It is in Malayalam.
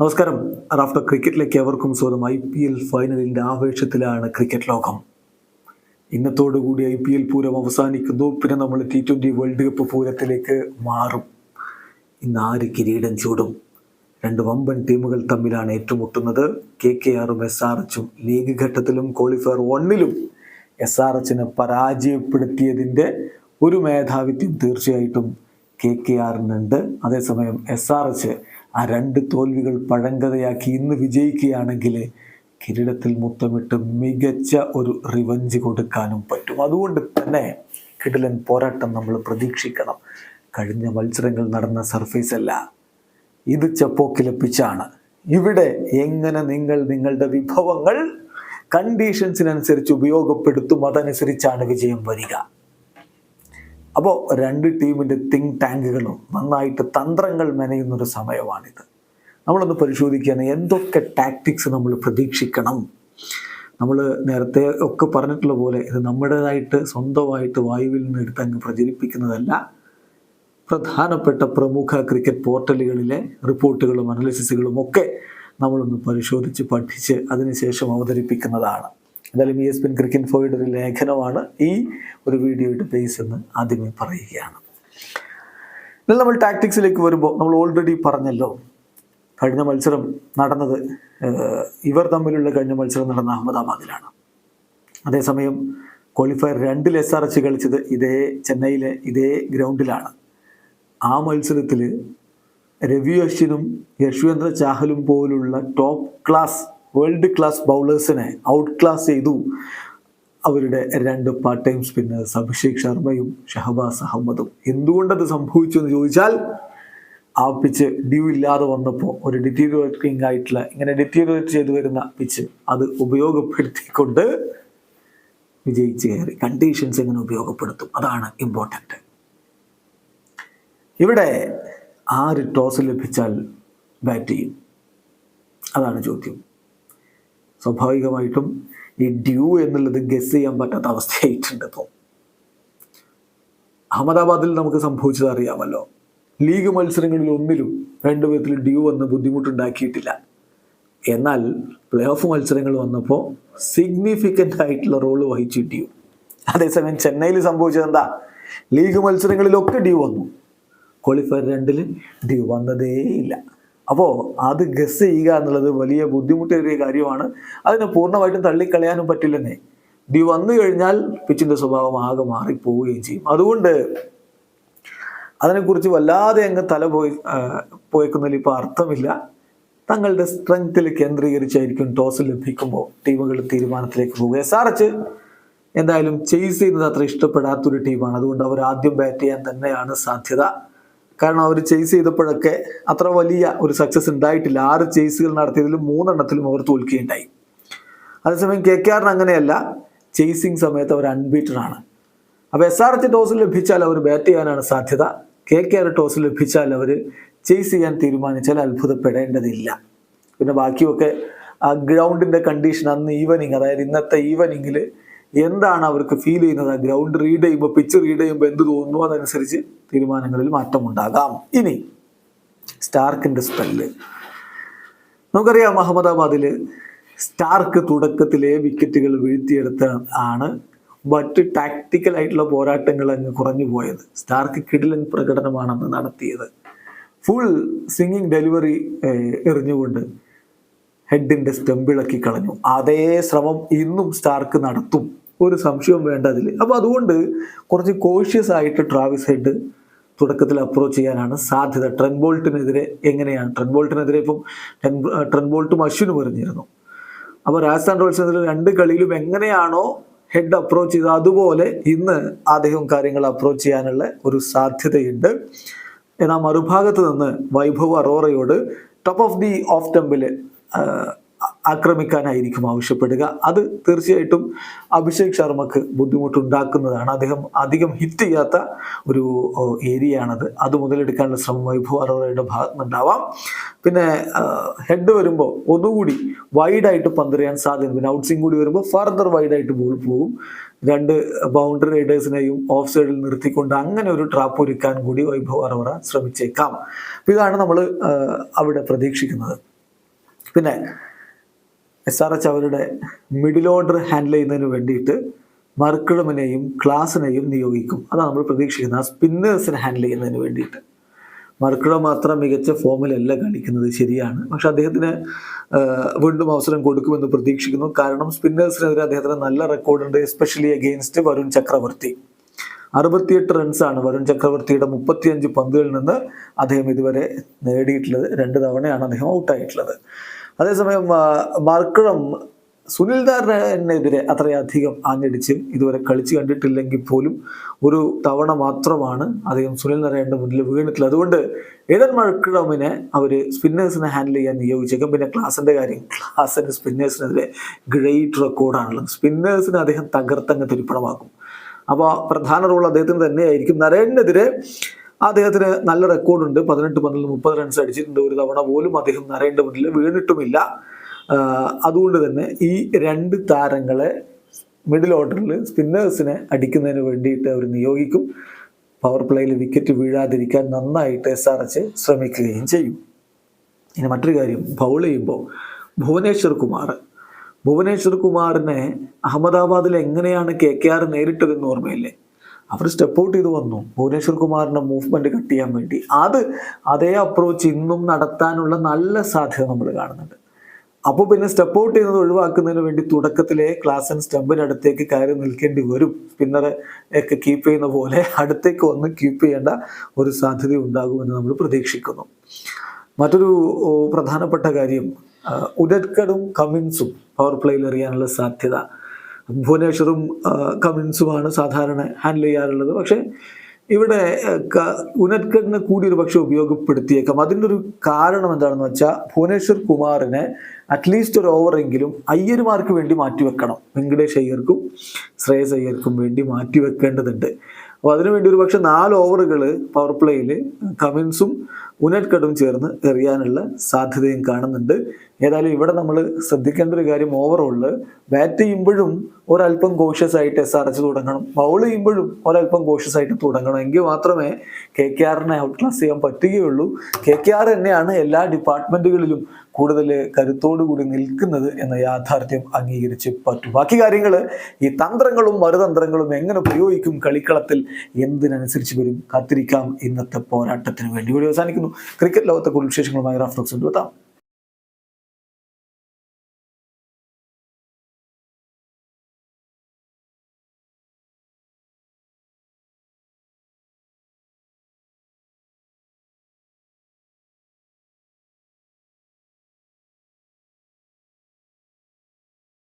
നമസ്കാരം. റാഫ്റ്റർ ക്രിക്കറ്റിലേക്ക് എവർക്കും സ്വാഗതം. ഐ പി എൽ ഫൈനലിന്റെ ആവേശത്തിലാണ് ക്രിക്കറ്റ് ലോകം. ഇന്നത്തോടുകൂടി ഐ പി എൽ പൂരം അവസാനിക്കുന്നു. പിന്നെ നമ്മൾ ടി ട്വന്റി വേൾഡ് കപ്പ് പൂരത്തിലേക്ക് മാറും. ഇന്ന് ആര് കിരീടം ചൂടും? രണ്ട് വമ്പൻ ടീമുകൾ തമ്മിലാണ് ഏറ്റുമുട്ടുന്നത്. കെ കെ ആറും എസ് ആർ എച്ചും ലീഗ് ഘട്ടത്തിലും ക്വാളിഫയർ ഒന്നിലും എസ് ആർ എച്ചിനെ പരാജയപ്പെടുത്തിയതിന്റെ ഒരു മേധാവിത്വം തീർച്ചയായിട്ടും കെ കെ ആറിനുണ്ട്. അതേസമയം എസ് ആർ എച്ച് ആ രണ്ട് തോൽവികൾ പഴങ്കഥയാക്കി ഇന്ന് വിജയിക്കുകയാണെങ്കിൽ കിരീടത്തിൽ മുത്തമിട്ട് മികച്ച ഒരു റിവഞ്ച് കൊടുക്കാനും പറ്റും. അതുകൊണ്ട് തന്നെ കിടിലൻ പോരാട്ടം നമ്മൾ പ്രതീക്ഷിക്കണം. കഴിഞ്ഞ മത്സരങ്ങൾ നടന്ന സർഫേസ് അല്ല. ഇത് ചപ്പോക്കിലെ പിച്ചാണ് ഇവിടെ എങ്ങനെ നിങ്ങൾ നിങ്ങളുടെ വിഭവങ്ങൾ കണ്ടീഷൻസിനനുസരിച്ച് ഉപയോഗപ്പെടുത്തും അതനുസരിച്ചാണ് വിജയം വരിക. അപ്പോൾ രണ്ട് ടീമിന്റെ തിങ്ക് ടാങ്കുകളും നന്നായിട്ട് തന്ത്രങ്ങൾ മെനയുന്നൊരു സമയമാണിത്. നമ്മളൊന്ന് പരിശോധിക്കുകയാണ് എന്തൊക്കെ ടാക്ടിക്സ് നമ്മൾ പ്രതീക്ഷിക്കണം. നമ്മൾ നേരത്തെ ഒക്കെ പറഞ്ഞിട്ടുള്ള പോലെ ഇത് നമ്മുടേതായിട്ട് സ്വന്തമായിട്ട് വായുവിൽ നിന്ന് എടുത്ത് അങ്ങ് പ്രചരിപ്പിക്കുന്നതല്ല. പ്രധാനപ്പെട്ട പ്രമുഖ ക്രിക്കറ്റ് പോർട്ടലുകളിലെ റിപ്പോർട്ടുകളും അനാലിസിസുകളും ഒക്കെ നമ്മളൊന്ന് പരിശോധിച്ച് പഠിച്ച് അതിനുശേഷം അവതരിപ്പിക്കുന്നതാണ്. എന്തായാലും എസ് പിൻ ക്രിക്കറ്റ് ഫോയുടെ ഒരു ലേഖനമാണ് ഈ ഒരു വീഡിയോയുടെ ബേസ് എന്ന് ആദ്യമേ പറയുകയാണ്. എന്നാൽ നമ്മൾ ടാക്ടിക്സിലേക്ക് വരുമ്പോൾ നമ്മൾ ഓൾറെഡി പറഞ്ഞല്ലോ കഴിഞ്ഞ മത്സരം നടന്നത് ഇവർ തമ്മിലുള്ള കഴിഞ്ഞ മത്സരം നടന്ന അഹമ്മദാബാദിലാണ്. അതേസമയം ക്വാളിഫയർ രണ്ടിൽ എസ് ആർ എച്ച് കളിച്ചത് ഇതേ ചെന്നൈയിലെ ഇതേ ഗ്രൗണ്ടിലാണ്. ആ മത്സരത്തിൽ രവി അശ്വിനും യശ്വേന്ദ്ര ചാഹലും പോലുള്ള ടോപ്പ് ക്ലാസ് വേൾഡ് ക്ലാസ് ബൗളേഴ്സിനെ ഔട്ട് ക്ലാസ് ചെയ്തു. അവരുടെ രണ്ട് പാർട്ട് ടൈം സ്പിന്നേഴ്സ് അഭിഷേക് ശർമ്മയും ഷഹബാസ് അഹമ്മദും. എന്തുകൊണ്ടത് സംഭവിച്ചു എന്ന് ചോദിച്ചാൽ ആ പിച്ച് ഡ്യൂ ഇല്ലാതെ വന്നപ്പോൾ ഒരു ഡിറ്റീരിയോറ്റിംഗ് ആയിട്ടുള്ള ഇങ്ങനെ ഡിറ്റീരിയോറ്റ് ചെയ്തു വരുന്ന പിച്ച് അത് ഉപയോഗപ്പെടുത്തിക്കൊണ്ട് വിജയിച്ച് കയറി. കണ്ടീഷൻസ് എങ്ങനെ ഉപയോഗപ്പെടുത്തും? അതാണ് ഇമ്പോർട്ടന്റ് ഇവിടെ ആര് ടോസ് ലഭിച്ചാൽ ബാറ്റ് ചെയ്യും? അതാണ് ചോദ്യം. സ്വാഭാവികമായിട്ടും ഈ ഡ്യൂ എന്നുള്ളത് ഗസ് ചെയ്യാൻ പറ്റാത്ത അവസ്ഥയായിട്ടുണ്ട് ഇപ്പോൾ അഹമ്മദാബാദിൽ നമുക്ക് സംഭവിച്ചത് അറിയാമല്ലോ. ലീഗ് മത്സരങ്ങളിൽ ഒന്നിലും രണ്ടു വിധത്തിൽ ഡ്യൂ വന്ന് ബുദ്ധിമുട്ടുണ്ടാക്കിയിട്ടില്ല. എന്നാൽ പ്ലേ ഓഫ് മത്സരങ്ങൾ വന്നപ്പോൾ സിഗ്നിഫിക്കന്റ് ആയിട്ടുള്ള റോൾ വഹിച്ചു ഡ്യൂ അതേസമയം ചെന്നൈയിൽ സംഭവിച്ചത് എന്താ? ലീഗ് മത്സരങ്ങളിലൊക്കെ ഡ്യൂ വന്നു. ക്വാളിഫയർ രണ്ടിൽ ഡ്യൂ വന്നതേയില്ല. അപ്പോൾ അത് ഗസ് ചെയ്യുക എന്നുള്ളത് വലിയ ബുദ്ധിമുട്ടേറിയ കാര്യമാണ്. അതിനെ പൂർണമായിട്ടും തള്ളിക്കളയാനും പറ്റില്ലെന്നേ. ഡി വന്നു കഴിഞ്ഞാൽ പിച്ചിന്റെ സ്വഭാവം ആകെ മാറിപ്പോവുകയും ചെയ്യും. അതുകൊണ്ട് അതിനെക്കുറിച്ച് വല്ലാതെ അങ്ങ് തല പോയി പോയിക്കുന്നതിൽ ഇപ്പോൾ അർത്ഥമില്ല. തങ്ങളുടെ സ്ട്രെങ്ത്തിൽ കേന്ദ്രീകരിച്ചായിരിക്കും ടോസ് ലഭിക്കുമ്പോൾ ടീമുകൾ തീരുമാനത്തിലേക്ക് പോകുക എസ് ആർ എച്ച് എന്തായാലും ചെയ്സ് ചെയ്യുന്നത് അത്ര ഇഷ്ടപ്പെടാത്തൊരു ടീമാണ് അതുകൊണ്ട് അവർ ആദ്യം ബാറ്റ് ചെയ്യാൻ തന്നെയാണ് സാധ്യത. കാരണം അവർ ചേസ് ചെയ്തപ്പോഴൊക്കെ അത്ര വലിയ ഒരു സക്സസ് ഉണ്ടായിട്ടില്ല. ആറ് ചേസുകൾ നടത്തിയതിൽ മൂന്നെണ്ണത്തിലും അവർ തോൽക്കുകയുണ്ടായി. അതേസമയം കെ കെ ആറിന് അങ്ങനെയല്ല ചേസിങ് സമയത്ത് അവർ അൺബീറ്റഡ് ആണ്. അപ്പോൾ എസ് ആർ എച്ച് ടോസ് ലഭിച്ചാൽ അവർ ബാറ്റ് ചെയ്യാനാണ് സാധ്യത. കെ കെ ആർ ടോസ് ലഭിച്ചാൽ അവർ ചേസ് ചെയ്യാൻ തീരുമാനിച്ചാൽ അത്ഭുതപ്പെടേണ്ടതില്ല. പിന്നെ ബാക്കിയൊക്കെ ആ ഗ്രൗണ്ടിന്റെ കണ്ടീഷൻ അന്ന് ഈവനിങ് അതായത് ഇന്നത്തെ ഈവനിങ്ങിൽ എന്താണ് അവർക്ക് ഫീൽ ചെയ്യുന്നത്? ഗ്രൗണ്ട് റീഡ് ചെയ്യുമ്പോൾ പിച്ച് റീഡ് ചെയ്യുമ്പോൾ എന്ത് തോന്നുന്നു? അതനുസരിച്ച് തീരുമാനങ്ങളിൽ മാറ്റമുണ്ടാകാം ഇനി സ്റ്റാർക്കിന്റെ സ്പെല്ല് നമുക്കറിയാം അഹമ്മദാബാദിൽ സ്റ്റാർക്ക് തുടക്കത്തിലെ വിക്കറ്റുകൾ വീഴ്ത്തിയെടുത്ത ആണ് മറ്റ് ടാക്ടിക്കൽ ആയിട്ടുള്ള പോരാട്ടങ്ങൾ അങ്ങ് കുറഞ്ഞു പോയത്. സ്റ്റാർക്ക് കിടിലൻ പ്രകടനമാണെന്ന് നടത്തിയത്. ഫുൾ സിംഗിങ് ഡെലിവറി എറിഞ്ഞുകൊണ്ട് ഹെഡിന്റെ സ്റ്റെമ്പിളക്കി കളഞ്ഞു. അതേ ശ്രമം ഇന്നും സ്റ്റാർക്ക് നടത്തും. ഒരു സംശയവും വേണ്ട അതിൽ. അപ്പോൾ അതുകൊണ്ട് കുറച്ച് കോഷ്യസ് ആയിട്ട് ട്രാവിസ് ഹെഡ് തുടക്കത്തിൽ അപ്രോച്ച് ചെയ്യാനാണ് സാധ്യത. ട്രെൻബോൾട്ടിനെതിരെ എങ്ങനെയാണ്? ട്രെൻബോൾട്ടിനെതിരെ ഇപ്പം ടെൻ ട്രെൻ അശ്വിനും എറിഞ്ഞിരുന്നു. അപ്പോൾ രാജസ്ഥാൻ റോയൽസിനെതിരെ രണ്ട് കളിയിലും എങ്ങനെയാണോ ഹെഡ് അപ്രോച്ച് ചെയ്ത് അതുപോലെ ഇന്ന് അദ്ദേഹം കാര്യങ്ങൾ അപ്രോച്ച് ചെയ്യാനുള്ള ഒരു സാധ്യതയുണ്ട്. എന്നാൽ മറുഭാഗത്ത് നിന്ന് വൈഭവ് അറോറയോട് ടോപ്പ് ഓഫ് ദി ഓഫ് ടെമ്പിൽ ആക്രമിക്കാനായിരിക്കും ആവശ്യപ്പെടുക. അത് തീർച്ചയായിട്ടും അഭിഷേക് ശർമ്മക്ക് ബുദ്ധിമുട്ടുണ്ടാക്കുന്നതാണ്. അദ്ദേഹം അധികം ഹിറ്റ് ചെയ്യാത്ത ഒരു ഏരിയ ആണത് അത് മുതലെടുക്കാനുള്ള ശ്രമം വൈഭവ് അറോറയുടെ ഭാഗത്ത് നിന്നുണ്ടാവാം പിന്നെ ഹെഡ് വരുമ്പോൾ ഒന്നുകൂടി വൈഡായിട്ട് പന്തെറിയാൻ സാധ്യത പിന്നെ ഔട്ട്സിങ് കൂടി വരുമ്പോൾ ഫർദർ വൈഡായിട്ട് ബോൾ പോകും. രണ്ട് ബൗണ്ടറി റൈഡേഴ്സിനെയും ഓഫ് സൈഡിൽ നിർത്തിക്കൊണ്ട് അങ്ങനെ ഒരു ട്രാപ്പ് ഒരുക്കാൻ കൂടി വൈഭവ് അറോറ ശ്രമിച്ചേക്കാം. ഇതാണ് നമ്മൾ അവിടെ പ്രതീക്ഷിക്കുന്നത്. പിന്നെ എസ് ആർ എച്ച് അവരുടെ മിഡിൽ ഓർഡർ ഹാൻഡിൽ ചെയ്യുന്നതിന് വേണ്ടിയിട്ട് മർക്കിളമിനെയും ക്ലാസിനെയും നിയോഗിക്കും. അതാണ് നമ്മൾ പ്രതീക്ഷിക്കുന്നത് ആ സ്പിന്നേഴ്സിനെ ഹാൻഡിൽ ചെയ്യുന്നതിന് വേണ്ടിയിട്ട്. മർക്കിളം മാത്രം മികച്ച ഫോമിലല്ല കളിക്കുന്നത് ശരിയാണ്. പക്ഷെ അദ്ദേഹത്തിന് വീണ്ടും അവസരം കൊടുക്കുമെന്ന് പ്രതീക്ഷിക്കുന്നു. കാരണം സ്പിന്നേഴ്സിനെതിരെ അദ്ദേഹത്തിന് നല്ല റെക്കോർഡുണ്ട് എസ്പെഷ്യലി അഗെയിൻസ്റ്റ് വരുൺ ചക്രവർത്തി. അറുപത്തിയെട്ട് റൺസാണ് വരുൺ ചക്രവർത്തിയുടെ മുപ്പത്തിയഞ്ച് പന്തുകളിൽ നിന്ന് അദ്ദേഹം ഇതുവരെ നേടിയിട്ടുള്ളത്. രണ്ട് തവണയാണ് അദ്ദേഹം ഔട്ടായിട്ടുള്ളത് അതേസമയം മാർക്കിളം സുനിൽ ദാറിനെതിരെ അത്രയധികം ആഞ്ഞടിച്ച് ഇതുവരെ കളിച്ചു കണ്ടിട്ടില്ലെങ്കിൽ പോലും ഒരു തവണ മാത്രമാണ് അദ്ദേഹം സുനിൽ നാരായണന്റെ മുന്നിൽ വീണിട്ടുള്ളത്. അതുകൊണ്ട് ഏതൻ മഴക്കിഴമിനെ അവർ സ്പിന്നേഴ്സിനെ ഹാൻഡിൽ ചെയ്യാൻ നിയോഗിച്ചേക്കും. പിന്നെ ക്ലാസിന്റെ കാര്യം. ക്ലാസിന്റെ സ്പിന്നേഴ്സിനെതിരെ ഗ്രേറ്റ് റെക്കോർഡാണുള്ളത് സ്പിന്നേഴ്സിനെ അദ്ദേഹം തകർത്തങ്ങ് തിരുപ്പണമാക്കും. അപ്പോൾ പ്രധാന റോൾ അദ്ദേഹത്തിന് തന്നെയായിരിക്കും. നരേനെതിരെ അദ്ദേഹത്തിന് നല്ല റെക്കോർഡുണ്ട് പതിനെട്ട് പന്തിൽ മുപ്പത് റൺസ് അടിച്ചിട്ടുണ്ട്. ഒരു തവണ പോലും അദ്ദേഹം നിറയേണ്ട മുന്നിൽ വീണിട്ടുമില്ല. അതുകൊണ്ട് തന്നെ ഈ രണ്ട് താരങ്ങളെ മിഡിൽ ഓർഡറിൽ സ്പിന്നേഴ്സിനെ അടിക്കുന്നതിന് വേണ്ടിയിട്ട് അവർ നിയോഗിക്കും. പവർ പ്ലേയിൽ വിക്കറ്റ് വീഴാതിരിക്കാൻ നന്നായിട്ട് എസ് ആർ എച്ച് ശ്രമിക്കുകയും ചെയ്യും. ഇനി മറ്റൊരു കാര്യം ബൗൾ ചെയ്യുമ്പോൾ ഭുവനേശ്വർ കുമാർ. ഭുവനേശ്വർ കുമാറിനെ അഹമ്മദാബാദിൽ എങ്ങനെയാണ് കെ കെ ആർ നേരിട്ടതെന്ന് ഓർമ്മയില്ലേ? അവർ സ്റ്റെപ്പ് ഔട്ട് ചെയ്ത് വന്നു. ഭുവനേശ്വർ കുമാറിന്റെ മൂവ്മെന്റ് കട്ട് ചെയ്യാൻ വേണ്ടി. അത് അതേ അപ്രോച്ച് ഇന്നും നടത്താനുള്ള നല്ല സാധ്യത നമ്മൾ കാണുന്നുണ്ട്. അപ്പോൾ പിന്നെ സ്റ്റെപ്പ് ഔട്ട് ചെയ്യുന്നത് ഒഴിവാക്കുന്നതിന് വേണ്ടി തുടക്കത്തിലെ ക്ലാസ് ആൻഡ് സ്റ്റമ്പിനടുത്തേക്ക് കയറി നിൽക്കേണ്ടി വരും. സ്പിന്നറെ ഒക്കെ കീപ്പ് ചെയ്യുന്ന പോലെ അടുത്തേക്ക് വന്ന് കീപ്പ് ചെയ്യേണ്ട ഒരു സാധ്യത ഉണ്ടാകുമെന്ന് നമ്മൾ പ്രതീക്ഷിക്കുന്നു. മറ്റൊരു പ്രധാനപ്പെട്ട കാര്യം ഉദത്കടും കമ്മിൻസും പവർ പ്ലേയിൽ എറിയാനുള്ള സാധ്യത. ഭുവനേശ്വറും കമ്മിൻസുമാണ് സാധാരണ ഹാൻഡിൽ ചെയ്യാറുള്ളത്. പക്ഷേ ഇവിടെ ഉനത്കഡിനെ കൂടി ഒരു പക്ഷെ ഉപയോഗപ്പെടുത്തിയേക്കാം. അതിന്റെ ഒരു കാരണം എന്താണെന്ന് വെച്ചാൽ ഭുവനേശ്വർ കുമാറിനെ അറ്റ്ലീസ്റ്റ് ഒരു ഓവറെങ്കിലും അയ്യരുമാർക്ക് വേണ്ടി മാറ്റിവെക്കണം. വെങ്കടേഷ് അയ്യർക്കും ശ്രേയസ് അയ്യർക്കും വേണ്ടി മാറ്റിവെക്കേണ്ടതുണ്ട്. അപ്പോൾ അതിനുവേണ്ടി ഒരു പക്ഷെ നാല് ഓവറുകൾ പവർ പ്ലേയിൽ കമിൻസും ഉനറ്റ്കഡും ചേർന്ന് എറിയാനുള്ള സാധ്യതയും കാണുന്നുണ്ട്. ഏതായാലും ഇവിടെ നമ്മൾ ശ്രദ്ധിക്കേണ്ട ഒരു കാര്യം ഓവറോളിൽ ബാറ്റ് ചെയ്യുമ്പോഴും ഒരല്പം കോഷ്യസ് ആയിട്ട് എസ് ആർ എച്ച് തുടങ്ങണം. ബൗൾ ചെയ്യുമ്പോഴും ഒരല്പം കോഷ്യസ് ആയിട്ട് തുടങ്ങണം. എങ്കിൽ മാത്രമേ കെ കെ ആറിനെ ഔട്ട് ക്ലാസ് ചെയ്യാൻ പറ്റുകയുള്ളൂ. കെ കെ ആർ തന്നെയാണ് എല്ലാ ഡിപ്പാർട്ട്മെന്റുകളിലും കൂടുതൽ കരുത്തോടു കൂടി നിൽക്കുന്നത് എന്ന യാഥാർത്ഥ്യം അംഗീകരിച്ച് പറ്റും. ബാക്കി കാര്യങ്ങൾ ഈ തന്ത്രങ്ങളും മറുതന്ത്രങ്ങളും എങ്ങനെ പ്രയോഗിക്കും കളിക്കളത്തിൽ എന്തിനനുസരിച്ച് വരും കാത്തിരിക്കാം ഇന്നത്തെ പോരാട്ടത്തിന് വേണ്ടി. കൂടി അവസാനിക്കുന്നു. ക്രിക്കറ്റ് ലോകത്തെ കൂടുതൽ വിശേഷങ്ങളുമായി റാഫ്റ്റോക്സ് എത്താം